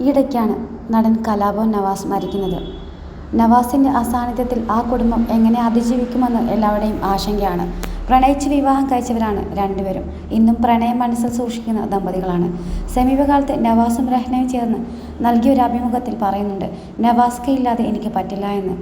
ഈയിടയ്ക്കാണ് നടൻ കലാഭവൻ നവാസ് മരിക്കുന്നത്. നവാസിന്റെ അസാന്നിധ്യത്തിൽ ആ കുടുംബം എങ്ങനെ അതിജീവിക്കുമെന്ന് എല്ലാവരുടെയും ആശങ്കയാണ്. പ്രണയിച്ച് വിവാഹം കഴിച്ചവരാണ് രണ്ടുപേരും. ഇന്നും പ്രണയം മനസ്സിൽ സൂക്ഷിക്കുന്ന ദമ്പതികളാണ്. സമീപകാലത്ത് നവാസും രഹ്നയും ചേർന്ന് നൽകിയ ഒരു അഭിമുഖത്തിൽ പറയുന്നുണ്ട് നവാസ്ക ഇല്ലാതെ എനിക്ക് പറ്റില്ല എന്ന്.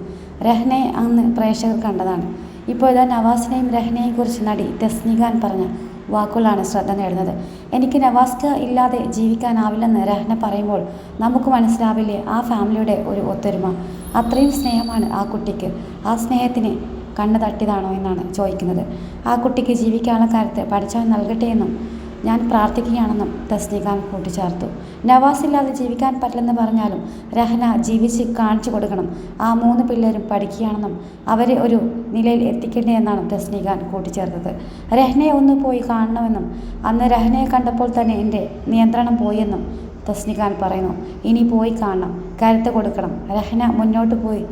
രഹ്നയെ അന്ന് പ്രേക്ഷകർ കണ്ടതാണ്. ഇപ്പോൾ ഇതാ നവാസിനെയും രഹ്നയെയും കുറിച്ച് നടി തസ്നിഖാൻ പറഞ്ഞ വാക്കുകളാണ് ശ്രദ്ധ നേടുന്നത്. എനിക്ക് നവാസ്ക ഇല്ലാതെ ജീവിക്കാനാവില്ലെന്ന് രഹ്ന പറയുമ്പോൾ നമുക്ക് മനസ്സിലാവില്ലേ ആ ഫാമിലിയുടെ ഒരു ഒത്തൊരുമ? അത്രയും സ്നേഹമാണ് ആ കുട്ടിക്ക്. ആ സ്നേഹത്തിന് കണ്ണ് തട്ടിയതാണോ എന്നാണ് ചോദിക്കുന്നത്. ആ കുട്ടിക്ക് ജീവിക്കാനുള്ള കാലത്ത് പഠിച്ചവൻ നൽകട്ടെ എന്നും ഞാൻ പ്രാർത്ഥിക്കുകയാണെന്നും തസ്നീഖാൻ കൂട്ടിച്ചേർത്തു. നവാസ് ഇല്ലാതെ ജീവിക്കാൻ പറ്റില്ലെന്ന് പറഞ്ഞാലും രഹന ജീവിച്ച് കാണിച്ചു കൊടുക്കണം. ആ മൂന്ന് പിള്ളേരും പഠിക്കുകയാണെന്നും അവരെ ഒരു നിലയിൽ എത്തിക്കണ്ടേ എന്നാണ് കൂട്ടിച്ചേർത്തത്. രഹനയെ ഒന്ന് പോയി കാണണമെന്നും അന്ന് രഹനയെ കണ്ടപ്പോൾ തന്നെ എന്റെ നിയന്ത്രണം പോയെന്നും തസ്നിഖാൻ പറയുന്നു. ഇനി പോയി കാണണം കരുത്ത് കൊടുക്കണം. രഹന മുന്നോട്ട് പോയി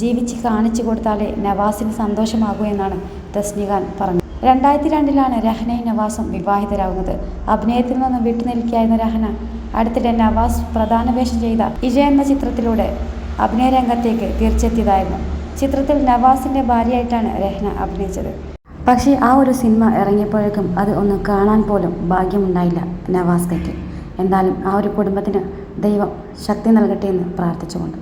ജീവിച്ച് കാണിച്ചു കൊടുത്താലേ നവാസിന് സന്തോഷമാകൂ എന്നാണ് തസ്നിഖാൻ പറഞ്ഞത്. രണ്ടായിരത്തി രണ്ടിലാണ് രഹനയും നവാസും വിവാഹിതരാകുന്നത്. അഭിനയത്തിൽ നിന്ന് വിട്ടുനിൽക്കുകയായിരുന്ന രഹന അടുത്തിടെ നവാസ് പ്രധാന വേഷം ചെയ്ത ഇജയ എന്ന ചിത്രത്തിലൂടെ അഭിനയ രംഗത്തേക്ക് തിരിച്ചെത്തിയതായിരുന്നു. ചിത്രത്തിൽ നവാസിന്റെ ഭാര്യയായിട്ടാണ് രഹന അഭിനയിച്ചത്. പക്ഷേ ആ ഒരു സിനിമ ഇറങ്ങിയപ്പോഴേക്കും അത് ഒന്ന് കാണാൻ പോലും ഭാഗ്യമുണ്ടായില്ല നവാസ്കയ്ക്ക് എന്തായാലും ആ ഒരു കുടുംബത്തിന് ദൈവം ശക്തി നൽകട്ടെ എന്ന് പ്രാർത്ഥിച്ചുകൊണ്ട്.